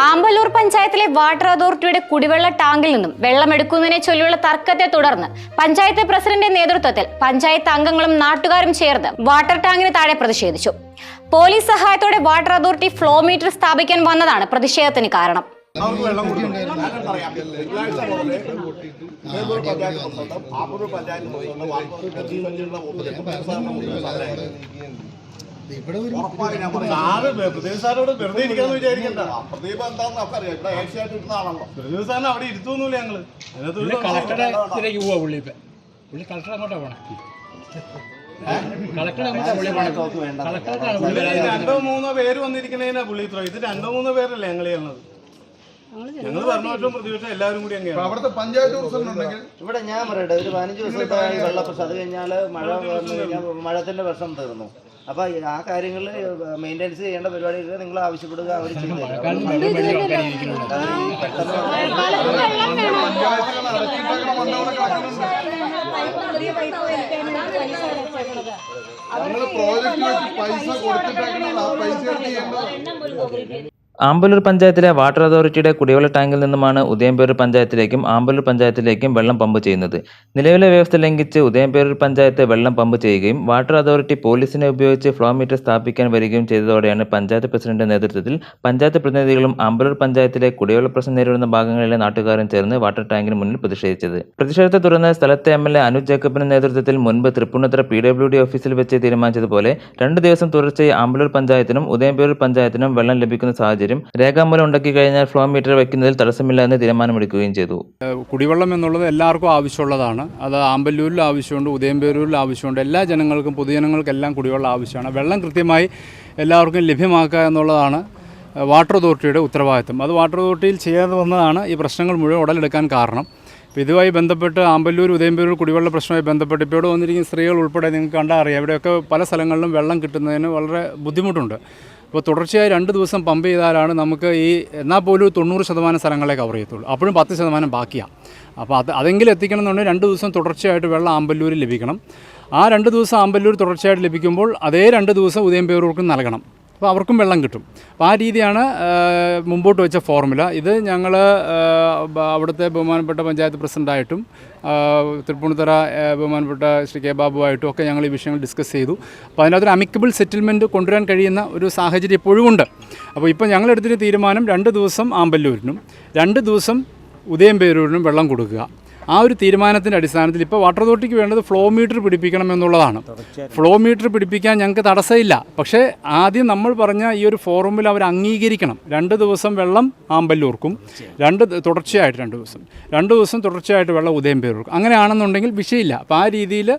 ആമ്പല്ലൂർ പഞ്ചായത്തിലെ വാട്ടർ അതോറിറ്റിയുടെ കുടിവെള്ള ടാങ്കിൽ നിന്നും വെള്ളമെടുക്കുന്നതിനെ ചൊല്ലിയുള്ള തർക്കത്തെ തുടർന്ന് പഞ്ചായത്ത് പ്രസിഡന്റ് നേതൃത്വത്തിൽ പഞ്ചായത്ത് അംഗങ്ങളും നാട്ടുകാരും ചേർന്ന് വാട്ടർ ടാങ്കിന് താഴെ പ്രതിഷേധിച്ചു. പോലീസ് സഹായത്തോടെ വാട്ടർ അതോറിറ്റി ഫ്ലോ മീറ്റർ സ്ഥാപിക്കാൻ വന്നതാണ് പ്രതിഷേധത്തിന് കാരണം. അവർക്ക് വെള്ളം പഞ്ചായത്ത് സാറ് പ്രദീപ് സാറോട് വെറുതെ ഇരിക്കാന്ന് വിചാരിക്കണ്ട. പ്രദീപ് എന്താണെന്ന് നമുക്ക് അറിയാം ഇവിടെ ഏഷ്യായിട്ട് ഇരുന്ന ആണല്ലോ പ്രദീപ് സാറിന് അവിടെ ഇരുത്തൊന്നുമില്ല ഞങ്ങൾ. അതിനകത്ത് ഒരു കളക്ടറെ ഇതിലേക്ക് പോവാ പുള്ളി ഇപ്പൊ. പുള്ളി കളക്ടർ അങ്ങോട്ടാ പോണേ. കളക്ടർ അങ്ങോട്ടാ പുള്ളി പോണേ. കളക്ടറാണ് പുള്ളി പുള്ളി രണ്ടോ മൂന്നോ പേര് വന്നിരിക്കുന്നതിനാ പുള്ളി ഇത്ര ഇത് രണ്ടോ മൂന്നോ പേരല്ലേ ഞങ്ങൾ ചെയ്യുന്നത്? ഞങ്ങൾ ഭരണപക്ഷവും പ്രതിപക്ഷം എല്ലാവരും കൂടി അങ്ങനെയാണ് അവിടുത്തെ പഞ്ചായത്ത് പ്രസിഡന്റ് ഇവിടെ ഞാൻ പറയട്ടെ ഒരു പതിനഞ്ച് ദിവസത്തെ വെള്ളപ്രശ്നം. അത് കഴിഞ്ഞാൽ മഴ മഴത്തിന്റെ പ്രശ്നം തീർന്നു. അപ്പൊ ആ കാര്യങ്ങളിൽ മെയിന്റെനൻസ് ചെയ്യേണ്ട പരിപാടികൾ നിങ്ങൾ ആവശ്യപ്പെടുക അവർ ചെയ്തു പ്രോജക്റ്റ് വെച്ച് പൈസ ആ പൈസ ആമ്പല്ലൂർ പഞ്ചായത്തിലെ വാട്ടർ അതോറിറ്റിയുടെ കുടിവെള്ള ടാങ്കിൽ നിന്നുമാണ് ഉദയംപേരൂർ പഞ്ചായത്തിലേക്കും ആമ്പലൂർ പഞ്ചായത്തിലേക്കും വെള്ളം പമ്പ് ചെയ്യുന്നത്. നിലവിലെ വ്യവസ്ഥ ലംഘിച്ച് ഉദയംപേരൂർ പഞ്ചായത്ത് വെള്ളം പമ്പ് ചെയ്യുകയും വാട്ടർ അതോറിറ്റി പോലീസിനെ ഉപയോഗിച്ച് ഫ്ലോ മീറ്റർ സ്ഥാപിക്കാൻ വരികയും ചെയ്തതോടെയാണ് പഞ്ചായത്ത് പ്രസിഡന്റ് നേതൃത്വത്തിൽ പഞ്ചായത്ത് പ്രതിനിധികളും ആമ്പലൂർ പഞ്ചായത്തിലെ കുടിവെള്ള പ്രശ്നം നേരിടുന്ന ഭാഗങ്ങളിലെ നാട്ടുകാരും ചേർന്ന് വാട്ടർ ടാങ്കിന് മുന്നിൽ പ്രതിഷേധിച്ചത്. പ്രതിഷേധത്തെ തുടർന്ന് സ്ഥലത്തെ എം എൽ എ അനുജ് ജേക്കബിന്റെ നേതൃത്വത്തിൽ മുൻപ് തൃപ്പൂണിത്തുറ പി ഡബ്ല്യു ഡി ഓഫീസിൽ വെച്ച് തീരുമാനിച്ചതുപോലെ രണ്ട് ദിവസം തുടർച്ചയായി ആമ്പലൂർ പഞ്ചായത്തിനും ഉദയംപേരൂർ പഞ്ചായത്തിനും വെള്ളം ലഭിക്കുന്ന സാഹചര്യം രേഖാമൂലം ഉണ്ടാക്കി കഴിഞ്ഞാൽ ഫ്ലോ മീറ്റർ വെക്കുന്നതിൽ തടസ്സമില്ല എന്ന് തീരുമാനമെടുക്കുകയും ചെയ്തു. കുടിവെള്ളം എന്നുള്ളത് എല്ലാവർക്കും ആവശ്യമുള്ളതാണ്. അത് ആമ്പല്ലൂരിൽ ആവശ്യമുണ്ട് ഉദയംപേരൂരിൽ ആവശ്യമുണ്ട്. എല്ലാ ജനങ്ങൾക്കും പൊതുജനങ്ങൾക്കെല്ലാം കുടിവെള്ളം ആവശ്യമാണ്. വെള്ളം കൃത്യമായി എല്ലാവർക്കും ലഭ്യമാക്കുക എന്നുള്ളതാണ് വാട്ടർ അതോറിറ്റിയുടെ ഉത്തരവാദിത്വം. അത് വാട്ടർ അതോറിറ്റിയിൽ ചെയ്യാതെ വന്നതാണ് ഈ പ്രശ്നങ്ങൾ മുഴുവൻ ഉടലെടുക്കാൻ കാരണം. അപ്പോൾ ഇതുമായി ബന്ധപ്പെട്ട് ആമ്പല്ലൂർ ഉദയംപേരൂർ കുടിവെള്ള പ്രശ്നവുമായി ബന്ധപ്പെട്ട് ഇപ്പോൾ ഇവിടെ വന്നിരിക്കുന്ന സ്ത്രീകൾ ഉൾപ്പെടെ നിങ്ങൾക്ക് കണ്ടാൽ അറിയാം. ഇവിടെയൊക്കെ പല സ്ഥലങ്ങളിലും വെള്ളം കിട്ടുന്നതിന് വളരെ ബുദ്ധിമുട്ടുണ്ട്. അപ്പോൾ തുടർച്ചയായി രണ്ട് ദിവസം പമ്പ് ചെയ്താലാണ് നമുക്ക് ഈ എന്നാൽ പോലും തൊണ്ണൂറ് ശതമാനം സ്ഥലങ്ങളെ കവർ ചെയ്യത്തുള്ളൂ. അപ്പോഴും പത്ത് ശതമാനം ബാക്കിയാണ് അപ്പോൾ അത് അതെങ്കിലും എത്തിക്കണം എന്നുണ്ടെങ്കിൽ രണ്ട് ദിവസം തുടർച്ചയായിട്ട് വെള്ളം ആമ്പല്ലൂരിൽ ലഭിക്കണം. ആ രണ്ട് ദിവസം ആമ്പല്ലൂർ തുടർച്ചയായിട്ട് ലഭിക്കുമ്പോൾ അതേ രണ്ട് ദിവസം ഉദയംപേരൂർക്കും നൽകണം. അപ്പോൾ അവർക്കും വെള്ളം കിട്ടും. അപ്പോൾ ആ രീതിയാണ് മുമ്പോട്ട് വെച്ച ഫോർമുല. ഇത് ഞങ്ങൾ അവിടുത്തെ ബഹുമാനപ്പെട്ട പഞ്ചായത്ത് പ്രസിഡന്റായിട്ടും തൃപ്പൂണിത്തറ ബഹുമാനപ്പെട്ട ശ്രീ കെ ബാബുവായിട്ടും ഒക്കെ ഞങ്ങൾ ഈ വിഷയങ്ങൾ ഡിസ്കസ് ചെയ്തു. അപ്പോൾ അതിനകത്തൊരു അമിക്കബിൾ സെറ്റിൽമെന്റ് കൊണ്ടുവരാൻ കഴിയുന്ന ഒരു സാഹചര്യം ഇപ്പോഴും ഉണ്ട്. അപ്പോൾ ഇപ്പോൾ ഞങ്ങളെടുത്തൊരു തീരുമാനം രണ്ട് ദിവസം ആമ്പല്ലൂരിനും രണ്ട് ദിവസം ഉദയംപേരൂരിനും വെള്ളം കൊടുക്കുക. ആ ഒരു തീരുമാനത്തിന്റെ അടിസ്ഥാനത്തിൽ ഇപ്പോൾ വാട്ടർ അതോറിറ്റിക്ക് വേണ്ടത് ഫ്ലോ മീറ്റർ പിടിപ്പിക്കണം എന്നുള്ളതാണ്. ഫ്ലോ മീറ്റർ പിടിപ്പിക്കാൻ ഞങ്ങൾക്ക് തടസ്സമില്ല. പക്ഷേ ആദ്യം നമ്മൾ പറഞ്ഞ ഈ ഒരു ഫോറമിൽ അവർ അംഗീകരിക്കണം. രണ്ട് ദിവസം വെള്ളം ആമ്പല്ലൂർക്കും. രണ്ട് തുടർച്ചയായിട്ട് രണ്ട് ദിവസം. രണ്ട് ദിവസം തുടർച്ചയായിട്ട് വെള്ളം ഉദയം പേരൂർക്കും അങ്ങനെയാണെന്നുണ്ടെങ്കിൽ വിഷയമില്ല. അപ്പോൾ ആ രീതിയിൽ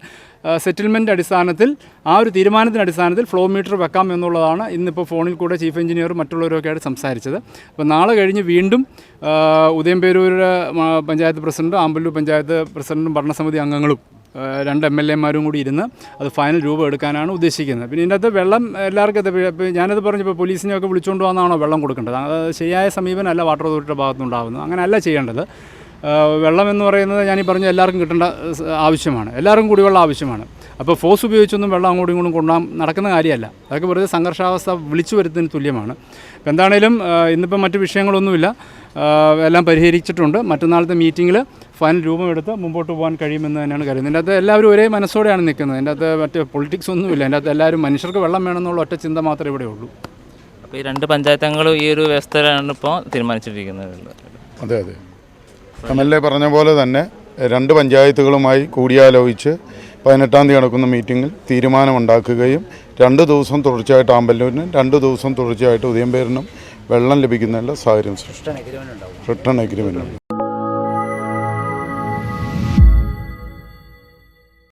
സെറ്റിൽമെന്റ് അടിസ്ഥാനത്തിൽ ആ ഒരു തീരുമാനത്തിന്റെ അടിസ്ഥാനത്തിൽ ഫ്ലോ മീറ്റർ വെക്കാം എന്നുള്ളതാണ് ഇന്നിപ്പോൾ ഫോണിൽ കൂടെ ചീഫ് എഞ്ചിനീയറും മറ്റുള്ളവരൊക്കെ ആയിട്ട് സംസാരിച്ചത്. അപ്പോൾ നാളെ കഴിഞ്ഞ് വീണ്ടും ഉദയംപേരൂർ പഞ്ചായത്ത് പ്രസിഡന്റും ആമ്പല്ലൂർ പഞ്ചായത്ത് പ്രസിഡന്റും ഭരണസമിതി അംഗങ്ങളും രണ്ട് എം എൽ എമാരും കൂടി ഇരുന്ന് അത് ഫൈനൽ രൂപം എടുക്കാനാണ് ഉദ്ദേശിക്കുന്നത്. പിന്നെ ഇതിന്റെ അകത്ത് വെള്ളം എല്ലാവർക്കും ഞാനത് പറഞ്ഞപ്പോൾ പോലീസിനെയൊക്കെ വിളിച്ചുകൊണ്ട് വന്നാണോ വെള്ളം കൊടുക്കേണ്ടത്? ശരിയായ സമീപനമല്ല വാട്ടർ അതോറിറ്റിയുടെ ഭാഗത്തുനിന്നുണ്ടാകുന്നത് അങ്ങനെയല്ല ചെയ്യേണ്ടത്. വെള്ളം എന്ന് പറയുന്നത് ഞാൻ ഈ പറഞ്ഞ എല്ലാവർക്കും കിട്ടേണ്ട ആവശ്യമാണ്. എല്ലാവർക്കും കുടിവെള്ളം ആവശ്യമാണ്. അപ്പോൾ ഫോഴ്സ് ഉപയോഗിച്ചൊന്നും വെള്ളം അങ്ങോട്ടും ഇങ്ങോട്ടും കൊണ്ടുപോകാൻ നടക്കുന്ന കാര്യമല്ല. അതൊക്കെ വെറുതെ സംഘർഷാവസ്ഥ വിളിച്ചു വരുത്തുന്നതിന് തുല്യമാണ്. അപ്പോൾ എന്താണേലും ഇന്നിപ്പം മറ്റ് വിഷയങ്ങളൊന്നുമില്ല. എല്ലാം പരിഹരിച്ചിട്ടുണ്ട്. മറ്റന്നാളത്തെ മീറ്റിങ്ങിൽ ഫൈനൽ രൂപമെടുത്ത് മുമ്പോട്ട് പോകാൻ കഴിയുമെന്ന് തന്നെയാണ് കരുതുന്നത്. എന്റെ അകത്ത് എല്ലാവരും ഒരേ മനസ്സോടെയാണ് നിൽക്കുന്നത്. എന്റെ അകത്ത് മറ്റ് പൊളിറ്റിക്സ് ഒന്നുമില്ല. എന്റെ അകത്ത് എല്ലാവരും മനുഷ്യർക്ക് വെള്ളം വേണമെന്നുള്ള ഒറ്റ ചിന്ത മാത്രമേ ഇവിടെ ഉള്ളൂ. അപ്പോൾ ഈ രണ്ട് പഞ്ചായത്തങ്ങളും ഈ ഒരു വ്യവസ്ഥയിലാണ് ഇപ്പോൾ തീരുമാനിച്ചിരിക്കുന്നത്. അതെ അതെ. എം എൽ എ പറഞ്ഞ പോലെ തന്നെ രണ്ട് പഞ്ചായത്തുകളുമായി കൂടിയാലോചിച്ച് പതിനെട്ടാം തീയതി നടക്കുന്ന മീറ്റിങ്ങിൽ തീരുമാനമുണ്ടാക്കുകയും രണ്ട് ദിവസം തുടർച്ചയായിട്ട് ആമ്പല്ലൂരിനും രണ്ട് ദിവസം തുടർച്ചയായിട്ട് ഉദയംപേരിനും വെള്ളം ലഭിക്കുന്നതിനുള്ള സാഹചര്യം സൃഷ്ടിക്കും റിട്ടേൺ എഗ്രിമെന്റ്